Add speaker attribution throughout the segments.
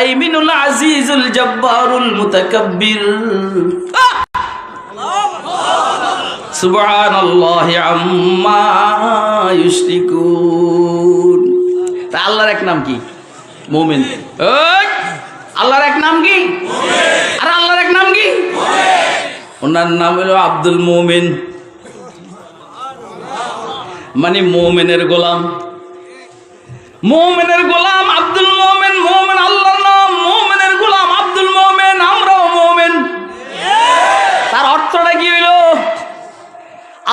Speaker 1: আইমিনুল আজিজুল জব্বারুল মুতাকাব্বির। সুবহানাল্লাহি আম্মা ইউশরিকুন। তা আল্লাহর এক নাম কি? মুমিন। আল্লাহর এক নাম কি? আর আল্লাহর এক নাম কি? ওনার নাম হলো আব্দুল মুমিন। মানে মোমেনের গোলাম। মোমেনের গোলাম আব্দুল মোমেন। মোমেন আল্লাহর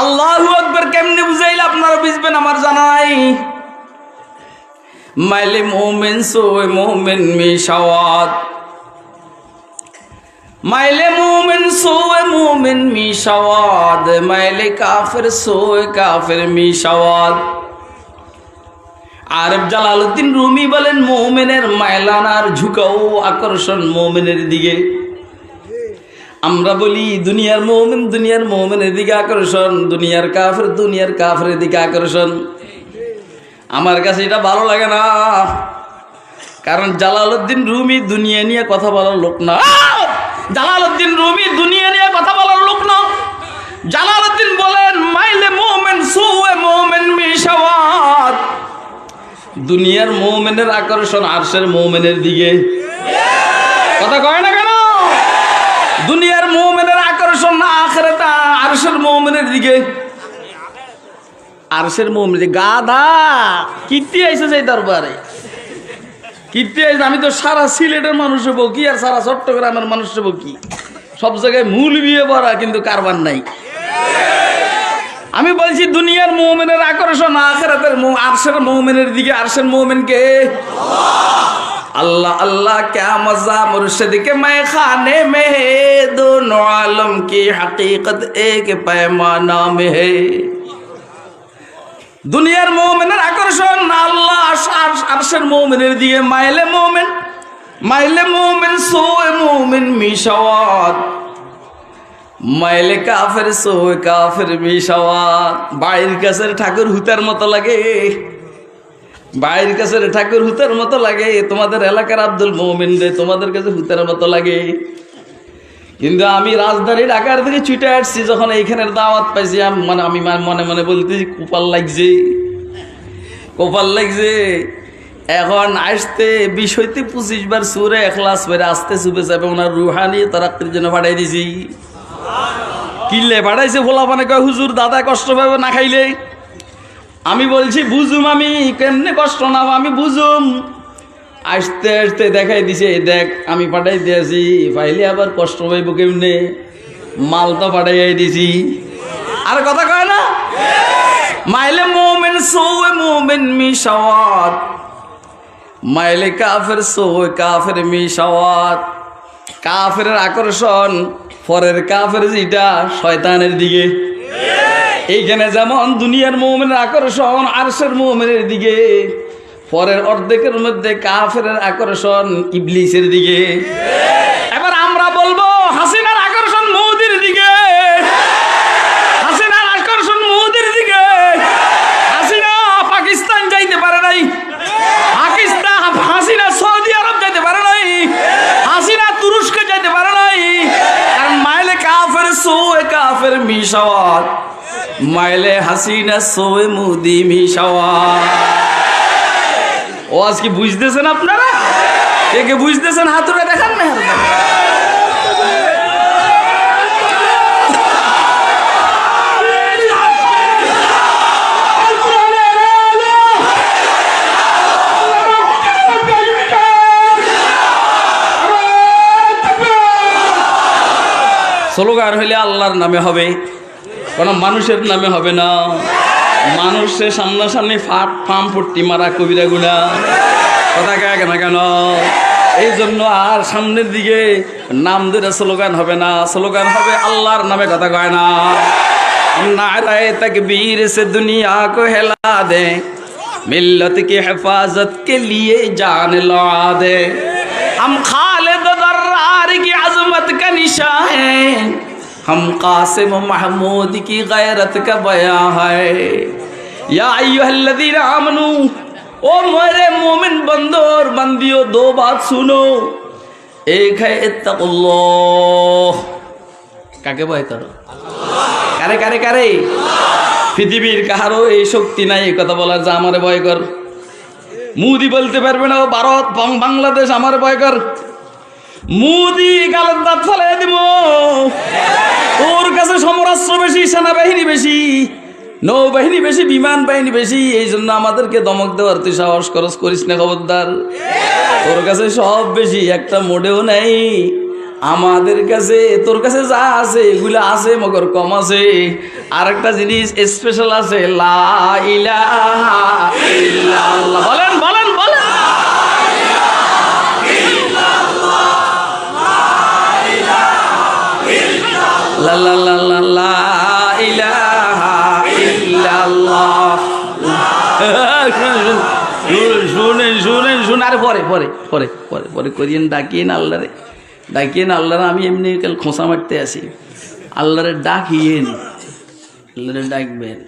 Speaker 1: আল্লাহু আকবার কেমনে বুঝাইলে আপনারা বুঝবেন আমার জানাই? মাইলে মোমেন সোয়ে মোমেন মিশাওয়াত। মাইলে মোমেন সোয়ে মোমেন মিশাওয়াত। মাইলে কাফের সোয়ে কাফের মিশাওয়াত। আরব জালালউদ্দিন রুমি বলেন, মোমেনের মাইলানার ঝুঁকাও আকর্ষণ মোমেনের দিকে। আমরা বলি দুনিয়ার মোমেন, দুনিয়ার মোমেনের দিকে আকর্ষণ। দুনিয়ার কাফের দুনিয়ার কাফের দিকে আকর্ষণ। আমার কাছে এটা ভালো লাগে না। কারণ জালালউদ্দিন রুমি দুনিয়া নিয়ে কথা বলার লোক না। জালালউদ্দিন রুমি দুনিয়া নিয়ে কথা বলার লোক না। জালালউদ্দিন বলেন, মাইলে মোমেন, সুয়ে মোমেন মিশাওয়াত। দুনিয়ার মোমেনের আকর্ষণ আরশের মোমেনের দিকে। কথা কয় না কেন দুনিয়ার মোমেনের আকর্ষণ না আখেরাতা আরশের মোমেনের দিকে। আরশের দিকে। গাধা! কীর্তি আইসে সেই দরবারে। কীর্তি আইসে আমি তো সারা সিলেটের মানুষ হব কি আর সারা চট্টগ্রামের মানুষ হব কি? সব জায়গায় মূল বিয়ে ভরা কিন্তু কারবার নাই। আমি বলছি, দুনিয়ার মোমেনের আকর্ষণ, আখেরাতের আরশের মোমেনের দিকে। আরশের মোমেন কে अल्लाह अल्लाह क्या मजा मुर्शद के मैं खाने में है दोनों आलम की हकीकत एक पैमाना में है দুনিয়ার মোমেনের আকর্ষণ আল্লাহ আরশ- আরশের মোমেনের দিকে মাইলে মোমেন মাইলে মোমেন সোয়ে মোমেন মিশাওয়াত মাইলে কাফের সোয়ে কাফের মিশাওয়াত বাড়ির কাছের ঠাকুর হুতার মতো লাগে বাইরের কাছে ঠাকুর হুতার মতো লাগে, তোমাদের এলাকার আব্দুল মোমিন রে, তোমাদের কাছে হুতার মতো লাগে। কিন্তু আমি রাজধানী ঢাকার থেকে ছুটে আসছি, যখন এইখানের দাওয়াত পাইছি মানে আমি মনে মনে বলতেছি, কোপাল লাগছে কোপাল লাগছে। এখন আসতে বিশ হইতে পঁচিশ বার সুরে এখলাস বেড়ে আসতে চুপে যাবে, ওনার রুহানি তারাক্তির জন্য পাঠাই দিছি। কিনলে পাঠাইছে ভোলা মানে কয়, হুজুর, দাদা কষ্ট পাবে না খাইলে? আমি বলছি, বুঝুম আমি, কেমনে কষ্ট না আমি বুঝুম। আসতে আসতে দেখাই দিছে, দেখ, আমি পাঠাই দিয়েছি পাইলে আবার কষ্ট পাইব কেমনে? মাল তো পাঠাই দিছি। আর কথা কয় না? মাইলে মোমেন সৌয়ে মোমেন মিশাওয়াত। মাইলে কাফের সৌয়ে কাফের মিশাওয়াত। কাফের আকর্ষণ, পরের কাফের যেটা, শয়তানের দিকে। এইখানে যেমন দুনিয়ার মৌমেনের আকর্ষণ, আরশের মৌমেনের দিকে, পরের অর্ধেকের মধ্যে কাফের আকর্ষণ, ইবলিসের দিকে এবার আমরা বলব হাসিনার আকর্ষণ মৌদির দিকে হাসিনার আকর্ষণ মৌদির দিকে হাসিনা পাকিস্তান যাইতে পারে নাই পাকিস্তান হাসিনা সৌদি আরব যাইতে পারে নাই হাসিনা তুরস্কে যাইতে পারে নাই কারণ মাইলে কাফের সোয়ে কাফের মিশাওয়াত মাইলে হাসিনা সোয়ে মুদি মিশাওয়াত ও, আজকে বুঝতেছেন আপনারা? কে কে বুঝতেছেন? হাতুড়ে দেখান না। স্লোগান হইলে আল্লাহর নামে হবে। কোনো মানুষের নামে হবে না মানুষের সামনাসামনি ফাট ফাম পট্টি মারা কবিরা গুণা কথা কেন কেন কেন এই জন্য আর সামনের দিকে নাম ধরে স্লোগান হবে না স্লোগান হবে আল্লাহর নামে কথা কয় না नाराय तकबीर से दुनिया को हिला दे मिल्लत की हिफाजत के लिए जान लड़ा दे हम खालिद दर्रार की अजमत का निशा है হম কাসিম মাহমুদ কি গায়রত কা বয়া হায় ইয়া আইয়ুহাল্লাযীনা আমানু ও মরে মুমিন বান্দা আর বান্দিও দো বাত শুনো এক হে ইত্তাকুল্লাহ কাকে বয় করো কারে কারে কারে পৃথিবীর কারও এই শক্তি নাই এই কথা বলার যা আমারে ভয় কর মুদি বলতে পারবে না ভারত বাংলাদেশ আমারে বয় কর মুদি দিব। ওর কাছে বেশি, সেনাবাহিনী বেশি, নৌবাহিনী বেশি, বিমান বাহিনী বেশি এই জন্য আমাদেরকে দমক দেওয়ার তুই সাহস খরচ করিস না, খবরদার। তোর কাছে সব বেশি, একটা মোটেও নেই। আমাদের কাছে, তোর কাছে যা আছে, এগুলো আছে, মগর কম আছে। আর একটা জিনিস স্পেশাল আছে, লা ইলাহা বলেন বলেন। লা শুনেন পরে পরে পরে পরে পরে করিয়েন আল্লাহরে। আল্লাহরে, আমি এমনি কাল খোঁসা মারতে আসি। আল্লাহরে ডাকিয়েন। আল্লাহরে ডাকবেন।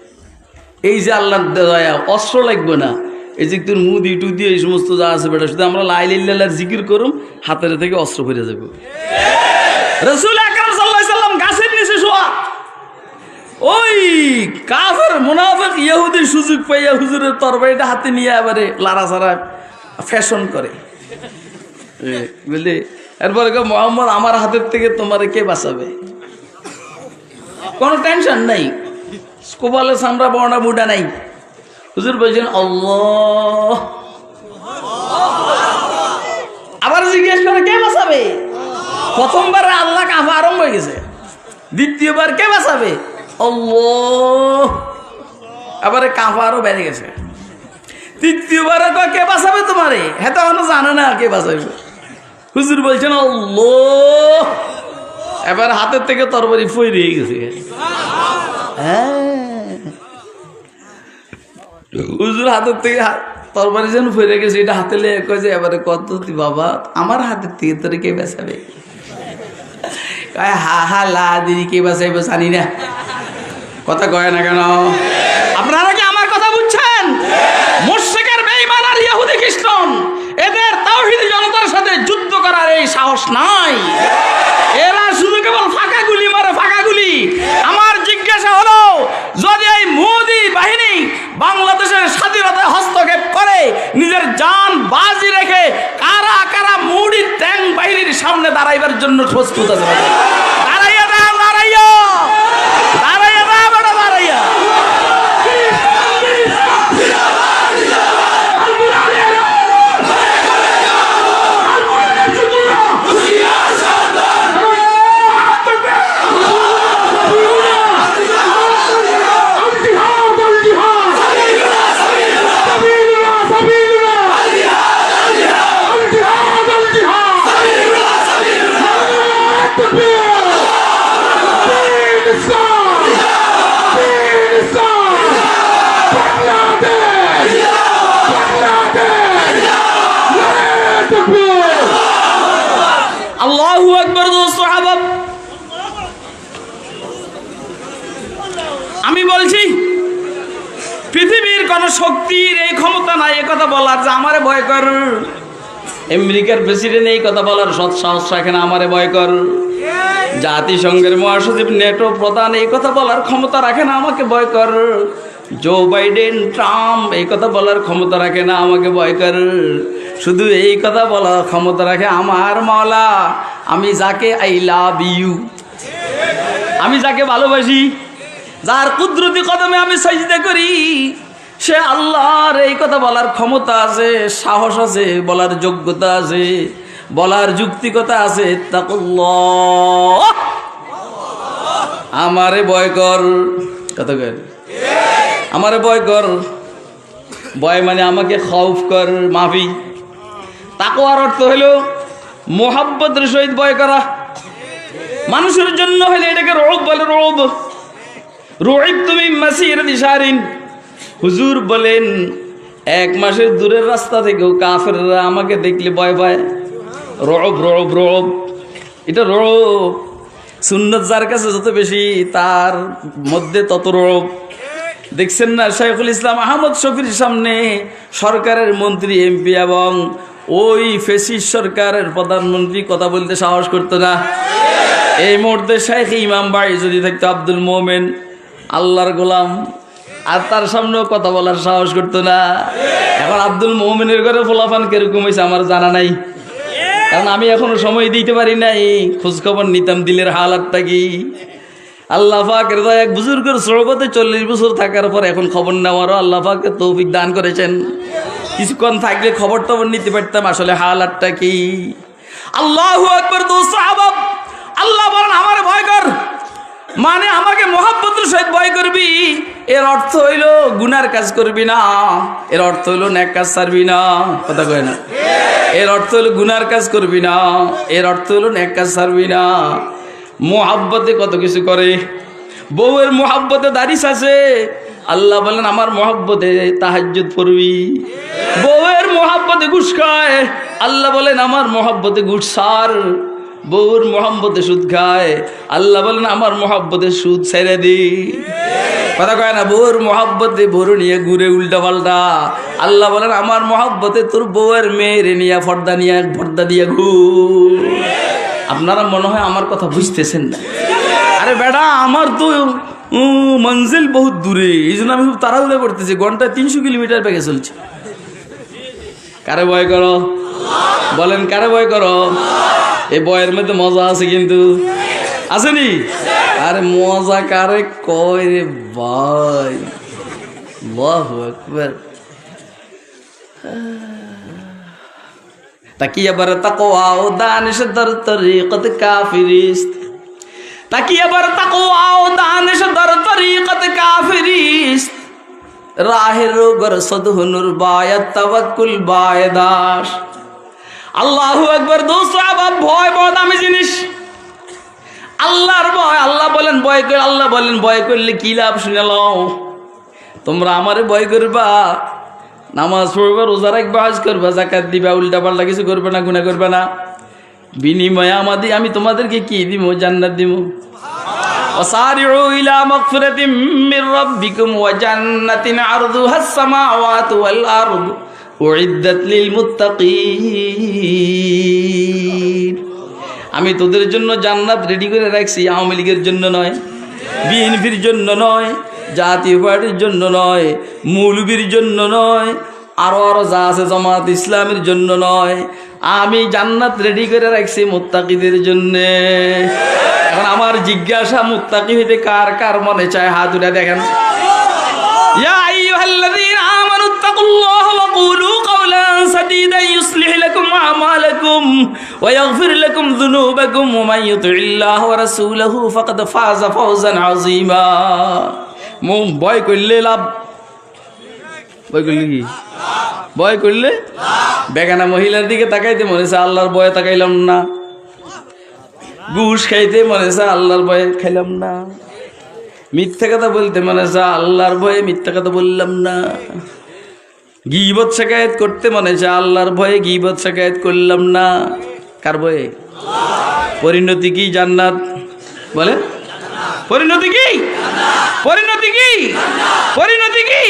Speaker 1: এই যে আল্লাহর দয়া, অস্ত্র লাগবে না। এই যে তোর মুদি, টুদি, এই সমস্ত যা আছে বেটা, শুধু আমরা লাই লাইল্লার জিকির করুম, হাতের থেকে অস্ত্র ফিরে যাব। রসুল ওই কাফের মুনাফিক ইহুদির সুযোগ পাইয়া হুজুরের তরবারিটা হাতে নিয়ে এবারে লাড়াছাড়া ফ্যাশন করে। বুঝলি? এরপরে মোহাম্মদ, আমার হাতের থেকে তোমারে কে বাঁচাবে? কোনো টেনশন নাই। স্কোপালে সামরা বড়া বুডা নাই। হুজুর বলছেন আবার জিজ্ঞেস করে, কে বাঁচাবে? প্রথমবার আল্লাহ কাফা আরম্ভ হয়ে গেছে। দ্বিতীয়বার, কে বাঁচাবে? আল্লাহ। আবার কাফা আরও বেড়ে গেছে। তৃতীয়বার কে বাঁচাবে তোমারে? হ্যাঁ তো এখনও জানে না কে বাঁচাবে। হুজুর বলছেন, আল্লাহ। এবার হাতের থেকে তরবারি ফই রয়ে গেছে। হ্যাঁ। হুজুর হাতের থেকে তরবারি যেন ফিরে গেছে, এটা হাতে লেগে কয় যে, এবারে কত বাবা? আমার হাতের থেকে তোর কে বেসাবে হা হা, লা, দিদি, কে বাসাইবে জানি না। কথা কয় না কেন? আপনারা কি আমার কথা বুঝছেন? মুর্শিকের বেঈমান আর ইহুদি খ্রিস্টান, এদের তাওহীদি জনতার সাথে যুদ্ধ করার এই সাহস নাই। এরা শুধু কেবল ফাঁকা গুলি মারে, ফাঁকা গুলি। আমার জিজ্ঞাসা হলো, যদি এই মোদি বাহিনী বাংলাদেশের স্বাধীনতায় হস্তক্ষেপ করে, নিজের জান বাজি রেখে কারা কারা মুডি ট্যাং বাহিনীর সামনে দাঁড়াইবার জন্য প্রস্তুত আছে? আমি বলছি, পৃথিবীর কোন শক্তির এই ক্ষমতা নাই এ কথা বলার, যে আমারে ভয় কর। আমেরিকার প্রেসিডেন্ট এই কথা বলার সৎ সাহস রাখে না, আমারে ভয় কর। জাতিসংঘের মহাসচিব নেটো প্রধান এই কথা বলার ক্ষমতা রাখে না, আমাকে ভয় কর। জো বাইডেন, ট্রাম্প এই কথা বলার ক্ষমতা রাখে না, আমাকে ভয় কর। শুধু এই কথা বলার ক্ষমতা রাখে আমার মাওলা, আমি যাকে আই লাভ ইউ আমি যাকে ভালোবাসি যার কুদরতি কদমে আমি সাজদা করি, সে আল্লাহর এই কথা বলার ক্ষমতা আছে, সাহস আছে, বলার যোগ্যতা আছে, বলার যুক্তিকতা আছে, তাকুল্লাহ। আমারে ভয় কর। কত কর আমারে ভয় কর। ভয় মানে আমাকে খৌফ কর, মাফি। তাকওয়ার অর্থ হলো মোহাব্বতের সহিত বয় করা। মানুষের জন্য হলে এটাকে রোগ বলে রোগ রোহিব তুমি মাসির দিশারিন। হুজুর বলেন, এক মাসের দূরের রাস্তা থেকেও কাফেররা আমাকে দেখলে ভয় পায়। রব রব রব। এটা রব। সুন্নত যার কাছে যত বেশি, তার মধ্যে তত রব। দেখছেন না, শাইখুল ইসলাম আহমদ শফির সামনে সরকারের মন্ত্রী, এমপি এবং ওই ফেসিস সরকারের প্রধানমন্ত্রী কথা বলতে সাহস করতো না। এই মুহূর্তে শেখ ইমাম বাড়ি যদি থাকতো আব্দুল মোমেন আল্লাহর গোলাম। আর তার সামনেও কথা বলার সাহস করতো না। এখন আব্দুল মোমেনের ঘরে ফোলাফান কীরকম হয়েছে আমার জানা নাই। কারণ আমি এখনও সময় দিতে পারি নাই। খোঁজখবর নিতাম, দিলের হালাতটা কি? আল্লাহ পাকের এক বুজুর্গের সরবতে চল্লিশ বছর থাকার পর এখন খবর নেওয়ারও আল্লাহ পাকে তৌফিক দান করেছেন। কিছুক্ষণ থাকলে খবর টবর নিতে পারতাম, আসলে হালাতটা কি? আল্লাহ একবার আবাব আল্লাহ বলেন, আমার ভয় কর। মানে আমাকে মহাব্বতের সহিত ভয় করবি? এর অর্থ হইল গুনার কাজ করবি না। এর অর্থ হইল ন্যাক কাজ ছাড়বি না। কথা কয় না? এর অর্থ হইল গুনার কাজ করবি না। এর অর্থ হলো ন্যাক কাজ ছাড়বি না। মোহাব্বতে কত কিছু করে। বউয়ের মোহাব্বতে দারিস আছে। আল্লাহ বলেন, আমার মহাব্বতে তাহাজ্জুদ পড়বি। বউয়ের মোহাব্বতে ঘুষ খায়। আল্লাহ বলেন, আমার মহাব্বতে ঘুষ সার বউর মোহাম্মতে সুদ খায়। আল্লাহ বলেন, আমার মোহাব্বতে সুদ ছেড়ে দি। কথা কয় না, বউর মোহাব্বতে বউর নিয়ে ঘুরে উল্টা পাল্টা। আল্লাহ বলেন, আমার মোহাব্বতে তোর বউয়ের মেয়ের নিয়ে ফর্দা নিয়ে ফর্দা দিয়ে ঘুর। আপনারা মনে হয় আমার কথা বুঝতেছেন না। আরে বেটা, আমার তো মঞ্জিল বহুত দূরে, এই জন্য আমি খুব তাড়াহুড়ো করতেছি। ঘন্টায় তিনশো কিলোমিটার বেগে চলছে। কারে ভয় করো? বলেন, কারে ভয় করো? এই বয়ের মধ্যে মজা আছে কিন্তু। আসেনি আরে মজা কারে কয় রে ভাই? আকবার। তাকিয়া বার তাকওয়া ও দানিশ দর তরিকত কাফিরিস্ত। তাকিয়া বার তাকওয়া ও দানিশ দর তরিকত কাফিরিস্ত। রাহের রোগর সদহুনুর বায়াত তাওয়াক্কুল বায়দাস আল্লাহু একবার দোস্ত আবার ভয় বড় দামি জিনিস আল্লাহর ভয় আল্লাহ বলেন ভয় করে আল্লাহ বলেন ভয় করলে কি লাভ শুনে লও তোমরা আমারে ভয় করবা নামাজ পড়বা রোজা রাখবা হাজ করবা জাকাত দিবা উল্টা পাল্টা কিছু করবে না গুণা করবে না বিনিময়ে আমাদের আমি তোমাদেরকে কি দিব জান্নাত দিব وسارعوا إلى مغفرة من ربكم وجنة عرضها السماوات والأرض আমি তোদের জন্য জান্নাত রেডি করে রাখছি, আওয়ামী লীগের জন্য নয়, বিএনপির জন্য নয়, জাতীয় পার্টির জন্য নয়, মৌলবীর জন্য নয় আরও আরও যা আছে জমাত ইসলামের জন্য নয়। আমি জান্নাত রেডি করে রাখছি মুত্তাকিদের জন্যে। এখন আমার জিজ্ঞাসা, মুত্তাকি হইতে কার কার মনে চায়? হাত উঠে দেখেন। يا أيها الذين آمنوا اتقوا الله وقولوا قولا سديدا يصلح لكم أعمالكم ويغفر لكم ذنوبكم ومن يطع الله ورسوله فقد فاز فوزا عظيما মুম ভয় করলে লাভ ভয় করলে কি ভয় করলে বেগানা মহিলার দিকে তাকাইতে মনে হচ্ছে আল্লাহর ভয়ে তাকাইলাম না ঘুষ খাইতে মনে হচ্ছে আল্লাহর ভয়ে খাইলাম না মিথ্যা কথা বলতে মনে হচ্ছে আল্লাহর ভয়ে মিথ্যা কথা বললাম না। গিবত শেখায়ত করতে মনে হচ্ছে আল্লাহর ভয়ে গিবত শেখায়ত করলাম না। কার ভয়ে? পরিণতি কি জান্নাত? বলে পরিণতি কি? পরিণতি কি? পরিণতি কি?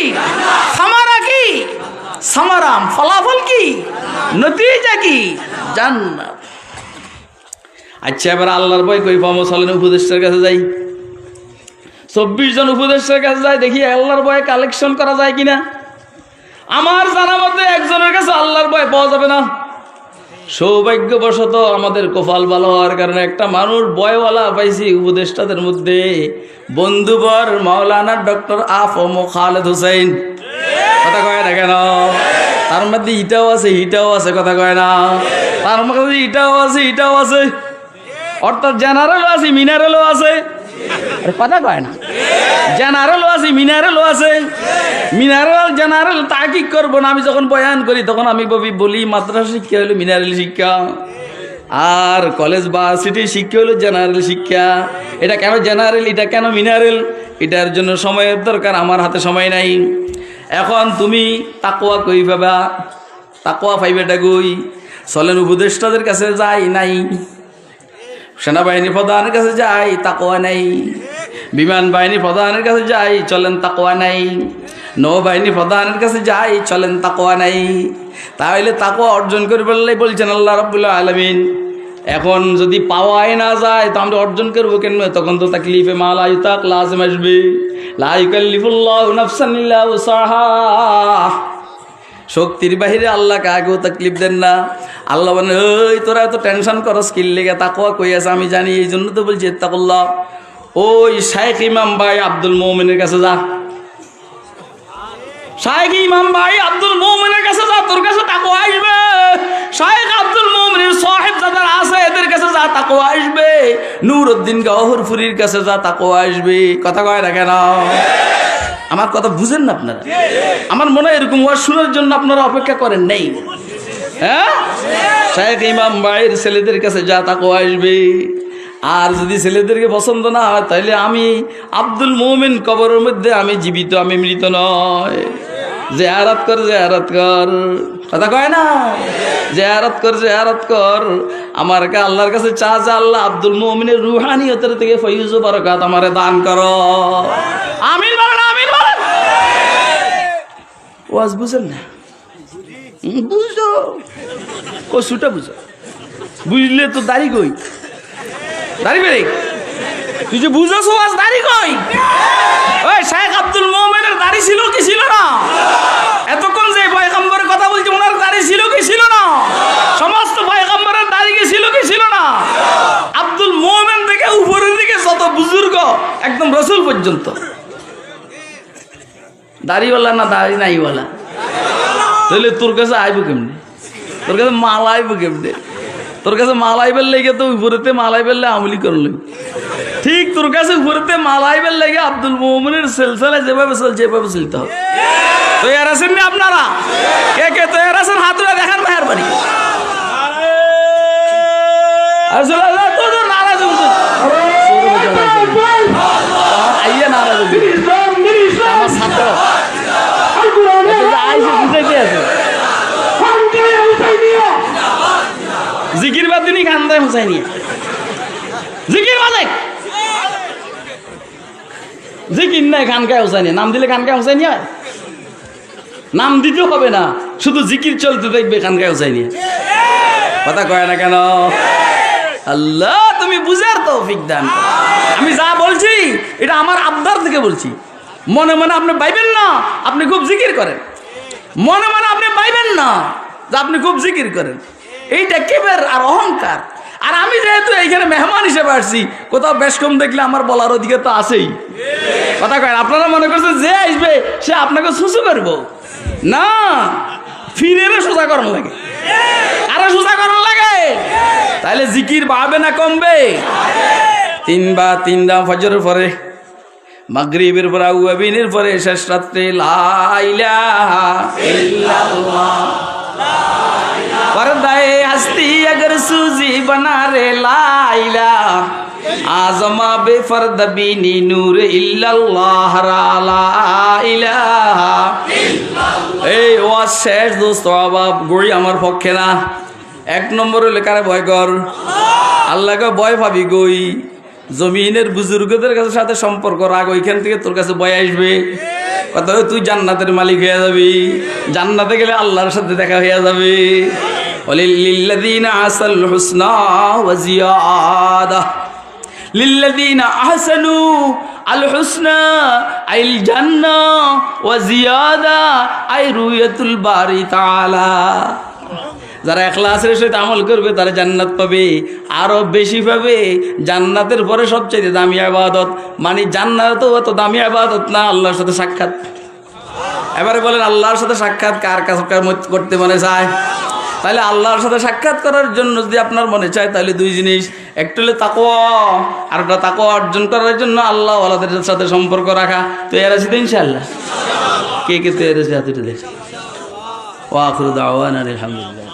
Speaker 1: সামারা কি? সামারাম ফলাফল কি? নতিজা কি? জান্নাত। আচ্ছা এবার আল্লাহর ভয় কই? পাবো উপদেষ্টার কাছে যাই। চব্বিশ জন উপদেষ্টার কাছে যাই দেখি আল্লাহর বয়ে কালেকশন করা যায় কিনা? আমার জানা মতে একজনের কাছে আল্লাহর ভয় পাওয়া যাবে না। সৌভাগ্যবশত আমাদের কোফাল ভালো হওয়ার কারণে একটা মানুষ বয়ওয়ালা পাইছি উপদেষ্টাদের মধ্যে। বন্ধুবর মাওলানা ডক্টর আফ ও খালেদ হুসাইন কথা কয় না কেন? তার মধ্যে ইটাও আছে হিটাও আছে, কথা কয় না? তার মধ্যে ইটাও আছে ইটাও আছে। অর্থাৎ জেনারেলও আছে মিনারেলও আছে। আরে কয় না। আছে মিনারেলও আছে। মিনারেল, জেনারেল, তা কি করব না? আমি যখন বয়ান করি, তখন আমি বলি বলি, মাদ্রাসা শিক্ষা হলো মিনারেল শিক্ষা। আর কলেজ বা সিটি শিক্ষা হলো জেনারেল শিক্ষা। এটা কেন জেনারেল, এটা কেন মিনারেল? এটার জন্য সময়ের দরকার, আমার হাতে সময় নাই। এখন তুমি তাকোয়া কই পাবা? তাকোয়া পাইবেটা কই? চলেন উপদেষ্টাদের কাছে যাই, নাই। সেনাবাহিনী প্রধানের কাছে যাই তাকোয়া নাই। বিমান বাহিনী প্রধানের কাছে যাই, চলেন তাকোয়া নাই। নৌবাহিনী প্রধানের কাছে যাই, চলেন তাকোয়া নাই। তাহলে তাকোয়া অর্জন করে বললে বলছেন আল্লাহ রব্বুল্লাহ আলমিন। এখন যদি পাওয়াই না যায়, তো আমরা অর্জন করব কেন তখন তো তাকলিফে মাল আয়ুতাক লাজম আসবে। লাইকাল্লিফুল্লাহ নাফসানিল্লাহ উসাহা। শক্তির বাহিরে আল্লাহ কাকেও তকলিফ দেন না। আল্লাহ বলেন ওই তোরা এত টেনশন করো স্কিল লেগে? তাকোয়া কই আছে? আমি জানি এই জন্য তো বলছি তাকুল্লাহ ওই শাইখ ইমাম ভাই আব্দুল মৌমিনের কাছে যা। শাইখ ইমাম ভাই আব্দুল মৌমিনের কাছে যা, তোর কাছে তাকো আসবে। শাইখ আব্দুল মৌমিনের সাহেব যাদের আছে, এদের কাছে যা তাকো আসবে। নূরউদ্দিন গহরপুরীর কাছে যা তাকো আসবে। কথা কয় না কেন? আমার কথা বুঝেন না আপনারা? আমার মনে হয় এরকম ওয়াজ শোনার জন্য আপনারা অপেক্ষা করেন নেই। হ্যাঁ? শাহেখ ইমাম ভাইয়ের ছেলেদের কাছে যা তাকো আসবে। আর যদি ছেলেদেরকে পছন্দ না হয়, তাহলে আমি আব্দুল মোমিন কবরের মধ্যে আমি জীবিত, আমি মৃত নয় যে আরাত কর যে আরাত কর। কথা কয় না? যে আরাত কর যে আরাত কর। আমার কা আল্লাহর কাছে চা চা আল্লাহ আব্দুল মোমিনের রুহানিয়তের থেকে ফৈজ বরকাত আমারে দান কর। আমিন ওয়াজ বুঝেন না? বুঝো। কসুটা বুঝো। বুঝলে তো দাড়ি কই? দাড়ি বেরে তুই যে বুঝোস ওয়াজ, দাড়ি কই? ওই শেখ আব্দুল মোমেনের দাড়ি ছিল কি ছিল না? এতক্ষণ যে পয়গম্বরের কথা বলছি, ওনার দাড়ি ছিল কি ছিল না? সমস্ত পয়গম্বরের দাড়ি কি ছিল কি ছিল না? আব্দুল মোমেন থেকে উপরের দিকে যত বুজুর্গ, একদম রসুল পর্যন্ত। দাড়িওয়ালা না দাড়ি নাইওয়ালা তাহলে তোর কাছে আইব কেমনে তোর কাছে মাল আইব কেমনে তোর কাছে মাল আইবার লেগে তো উপরেতে মাল আইবার লেগে আমলি করলি ঠিক তোর কাছে উপরেতে মাল আইবার লেগে আব্দুল মোমিনের সেলসেলা যেভাবে চলছে এভাবে চলতে হবে তৈয়ার আছেন না আপনারা কে কে তৈয়ার আছেন হাতুরা দেখান মেহের বাড়ি তো নারাজ আইয়া নারাজ দিনই খান দেয় হুসাই নিয়ে। জিকির বাদে জিকির নাই খানকায় হুসাইনি নাম দিলে খানকায় হুসাইনি হয়? নাম দিতেও হবে না, শুধু জিকির চলতে দেখবে খানকায় হুসাইনি কথা কয় না কেন? আল্লাহ, তুমি বুঝার তৌফিক দান আমি যা বলছি, এটা আমার আবদার থেকে বলছি। মনে মনে আপনি পাইবেন না, আপনি খুব জিকির করেন। মনে মনে আপনি পাইবেন না যে আপনি খুব জিকির করেন। এইটা কেবের আর অহংকার। আর আমি যেহেতু এইখানে মেহমান হিসেবে আসছি, কোথাও বেশ কম দেখলে আমার বলার অধিকার তো আসেই কথা কেন আপনারা মনে করছেন যে আসবে, সে আপনাকে সুসু করব? না, ফিরে সোজা করার লাগে। আরও সোজা করার লাগে? তাহলে জিকির বাড়বে না কমবে? তিন বা তিন দাম ফজর পরে, মাগরিবের পরে আউবিনের পরে, শেষ রাত্রে লাইলা পরে দায়ে हस्ती अगर सूजी बना रे लाइला आजमा बेफर्द बीनी नूर इल्लल्लाह रा ला इलाहा এই ওয়াজ শেষ দোস্ত অভাব গড়ি আমার পক্ষে না এক নম্বর হলে কারে ভয় কর আল্লাহকে ভয় পাবি গই জমিনের বুজুর্গদের কাছে সাথে সম্পর্ক রাখ ওইখান থেকে তোর কাছে ভয় আসবে কথা হলো তুই জান্নাতের মালিক হয়ে যাবি জান্নাতে গেলে আল্লাহর সাথে দেখা হয়ে যাবে লিল্লাযীনা আহসানুল হুসনা ওয়া জিয়াদা লিল্লাযীনা আহসানু আল হুসনা আইল জান্না ওয়া জিয়াদা আই রুয়াতুল বারি যারা এখলাসের সহিত আমল করবে, তারা জান্নাত পাবে। আরও বেশি পাবে। জান্নাতের পরে সবচেয়ে দামি আবাদত মানে জান্নাত অত দামি আবাদত না, আল্লাহর সাথে সাক্ষাৎ। এবারে বলেন, আল্লাহর সাথে সাক্ষাৎ কার কাজ করতে মনে চায়? তাহলে আল্লাহর সাথে সাক্ষাৎ করার জন্য যদি আপনার মনে চায়, তাহলে দুই জিনিস। একটু হলে তাকো আর একটা তাকো অর্জন করার জন্য আল্লাহ আল্লাহদের সাথে সম্পর্ক রাখা। তো এর আছে তো ইনশাল্লাহ কে কে তো এর আছে হাতিটা দেখ। ওয়াখরুদ আওয়ান আলহামদুলিল্লাহ।